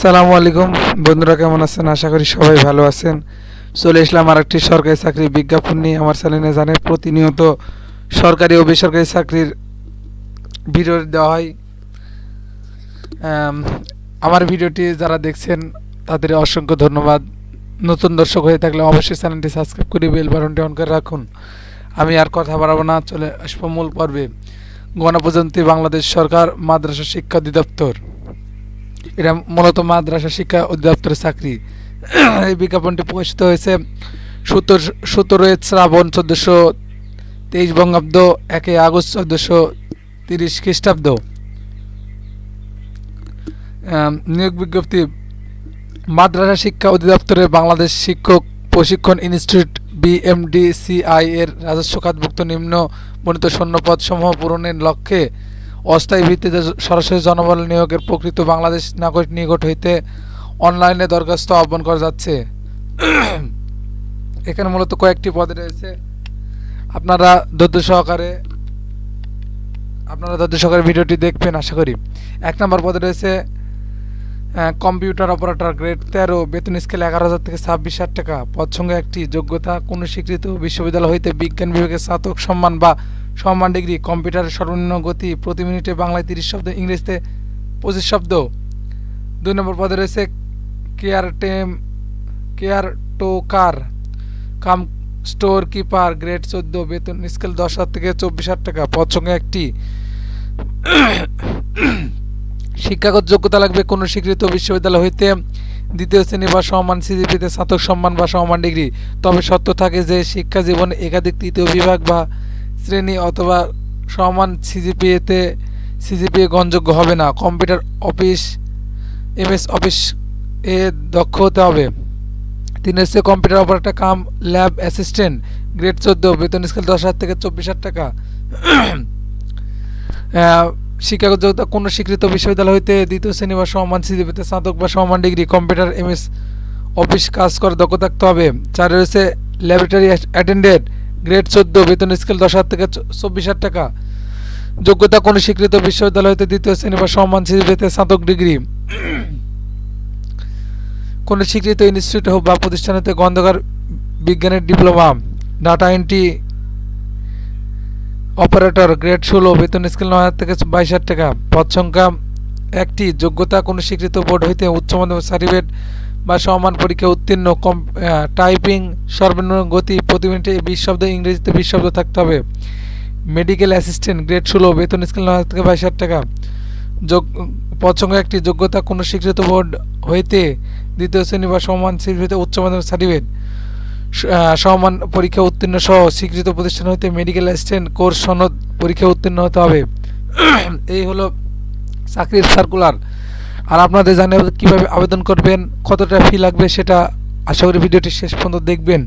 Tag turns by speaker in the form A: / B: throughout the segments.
A: আসসালামু আলাইকুম। বন্ধুরা কেমন আছেন? আশা করি সবাই ভালো আছেন। চলে আসলাম আর একটি সরকারি চাকরির বিজ্ঞাপন নিয়ে। আমার চ্যানেলে জানে প্রতিনিয়ত সরকারি ও বেসরকারি চাকরির ভিডিও দেওয়া হয়। আমার ভিডিওটি যারা দেখছেন, তাদের অসংখ্য ধন্যবাদ। নতুন দর্শক হয়ে থাকলে অবশ্যই চ্যানেলটি সাবস্ক্রাইব করে বেল বাটনটি অন করে রাখুন। আমি আর কথা বাড়াবো না, চলে আসব মূল পর্বে। গণপ্রজাতন্ত্রী বাংলাদেশ সরকার মাদ্রাসা শিক্ষা অধিদপ্তর। এটা মূলত মাদ্রাসা শিক্ষা অধিদপ্তরের চাকরি। এই বিজ্ঞাপনটি প্রকাশিত হয়েছে সত্তর, সতেরোই শ্রাবণ চোদ্দোশো তেইশ বঙ্গাব্দ একে আগস্ট চোদ্দোশো তিরিশ খ্রিস্টাব্দ। নিয়োগ বিজ্ঞপ্তি, মাদ্রাসা শিক্ষা অধিদপ্তরের বাংলাদেশ শিক্ষক প্রশিক্ষণ ইনস্টিটিউট বিএমডিসিআই এর রাজস্ব খাতভুক্ত নিম্ন বর্ণিত শূন্যপদ সমূহ পূরণের লক্ষ্যে অস্থায়ী ভিত্তিতে সরাসরি জনবল নিয়োগের প্রকৃত বাংলাদেশ নাগরিক নিকট হইতে অনলাইনে দরখাস্ত আহ্বান করা যাচ্ছে। এখানে মূলত কয়েকটি পদে রয়েছে। আপনারা ধৈর্য সহকারে, আপনারা ধৈর্য সহকারে ভিডিওটি দেখবেন, আশা করি। এক নম্বর পদে রয়েছে কম্পিউটার অপারেটর গ্রেড তেরো, বেতন স্কেল এগারো হাজার থেকে ছাব্বিশ হাজার টাকা। পদ সঙ্গে একটি, যোগ্যতা কোনো স্বীকৃত বিশ্ববিদ্যালয় হইতে বিজ্ঞান বিভাগে স্নাতক সম্মান বা সম্মান ডিগ্রি কম্পিউটারের সর্বনিম্ন গতি, প্রতি মিনিটে বাংলায় তিরিশ শব্দ, ইংরেজিতে পঁচিশ শব্দ। দুই নম্বর পদে রয়েছে caretaker, caretaker, cum store keeper, grade চোদ্দ, বেতন স্কেল দশ হাজার থেকে চব্বিশ হাজার টাকা, পদ সঙ্গে একটি। শিক্ষাগত যোগ্যতা লাগবে কোনো স্বীকৃত বিশ্ববিদ্যালয় হইতে দ্বিতীয় শ্রেণি বা সমান সিজিপিতে স্নাতক সম্মান বা সমান ডিগ্রি। তবে সত্য থাকে যে শিক্ষা জীবনে একাধিক তৃতীয় বিভাগ বা শ্রেণি অথবা সমান সিজিপিএতে সিজিপিএ গ্রহণযোগ্য হবে না। কম্পিউটার অফিস, এমএস অফিস এ দক্ষ হতে হবে। তিন হচ্ছে computer operator cum, lab assistant, grade চোদ্দ, বেতন স্কেল দশ হাজার থেকে চব্বিশ হাজার টাকা। শিক্ষাগত যোগ্যতা কোনো স্বীকৃত বিশ্ববিদ্যালয় হইতে দ্বিতীয় শ্রেণি বা সমান সিজিপিতে স্নাতক বা সমান ডিগ্রি, কম্পিউটার, এমএস অফিস কাজ করে দক্ষ থাকতে হবে। চার রয়েছে ল্যাবরেটরি অ্যাটেন্ডেন্ট গ্রেড চোদ্দ, বেতন স্কেল দশ হাজার থেকে চব্বিশ হাজার টাকা। যোগ্যতা কোনো স্বীকৃত বিশ্ববিদ্যালয় হতে দ্বিতীয় শ্রেণি বা সমান সিজিপিতে স্নাতক ডিগ্রি। কোনো স্বীকৃত ইনস্টিটিউট হোক বা প্রতিষ্ঠান হতে গন্ধকার বিজ্ঞানের diploma, data entry operator, grade ষোলো, বেতন স্কেল নয় হাজার থেকে বাইশ হাজার টাকা। পদ সংখ্যা একটি, যোগ্যতা কোনো স্বীকৃত বোর্ড হইতে উচ্চ মাধ্যমিক সার্টিফিকেট বা সমান পরীক্ষা উত্তীর্ণ, কম টাইপিং সর্বনিম্ন গতি প্রতি মিনিটে বিশ শব্দ, ইংরেজিতে বিশ শব্দ থাকতে হবে। মেডিকেল অ্যাসিস্ট্যান্ট গ্রেড ষোলো, বেতন স্কেল নয় হাজার থেকে বাইশ হাজার টাকা। যোগ পছন্দ একটি, যোগ্যতা কোনো স্বীকৃত বোর্ড হইতে দ্বিতীয় শ্রেণি বা সমান স্বীকৃত উচ্চ মাধ্যমিক সার্টিফিকেট সমান পরীক্ষা উত্তীর্ণ সহ স্বীকৃত প্রতিষ্ঠান হইতে মেডিকেল অ্যাসিস্ট্যান্ট কোর্স সনদ পরীক্ষা উত্তীর্ণ হতে হবে। এই হলো চাকরির সার্কুলার আর আপনাদের জানিয়ে কীভাবে আবেদন করবেন, কতটা ফি লাগবে সেটা আশা করি ভিডিওটি শেষ পর্যন্ত দেখবেন।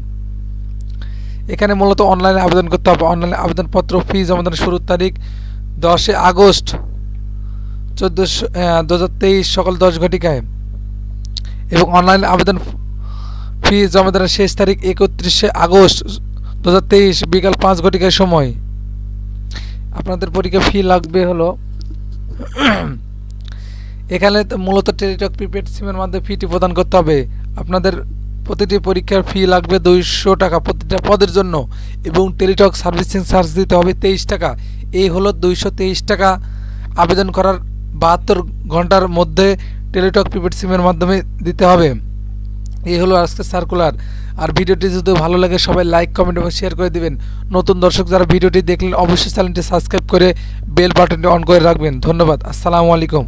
A: এখানে মূলত অনলাইনে আবেদন করতে হবে। অনলাইনে আবেদনপত্র ফি জমা দানের শুরুর তারিখ দশে আগস্ট, চোদ্দোশো দু হাজার তেইশ সকাল দশ ঘটিকায়। এবং অনলাইনে আবেদন ফি জমা দেওয়ার শেষ তারিখ একত্রিশে আগস্ট দু হাজার তেইশ বিকাল পাঁচ ঘটিকার সময়। আপনাদের পরীক্ষা ফি লাগবে হলো এখানে মূলত টেলিটক প্রিপেড সিমের মাধ্যমে ফিটি প্রদান করতে হবে। আপনাদের প্রতিটি পরীক্ষার ফি লাগবে দুইশো টাকা প্রতিটা পদের জন্য এবং টেলিটক সার্ভিসিং চার্জ দিতে হবে তেইশ টাকা। এই হলো দুইশো তেইশ টাকা আবেদন করার বাহাত্তর ঘণ্টার মধ্যে টেলিটক প্রিপেড সিমের মাধ্যমে দিতে হবে। এই হলো আজকে সার্কুলার। আর ভিডিওটি যদি ভালো লাগে সবাই লাইক, কমেন্ট এবং শেয়ার করে দিবেন। নতুন দর্শক যারা ভিডিওটি দেখলেন, অবশ্যই চ্যানেলটি সাবস্ক্রাইব করে বেল বাটনটি অন করে রাখবেন। ধন্যবাদ। আসসালামু আলাইকুম।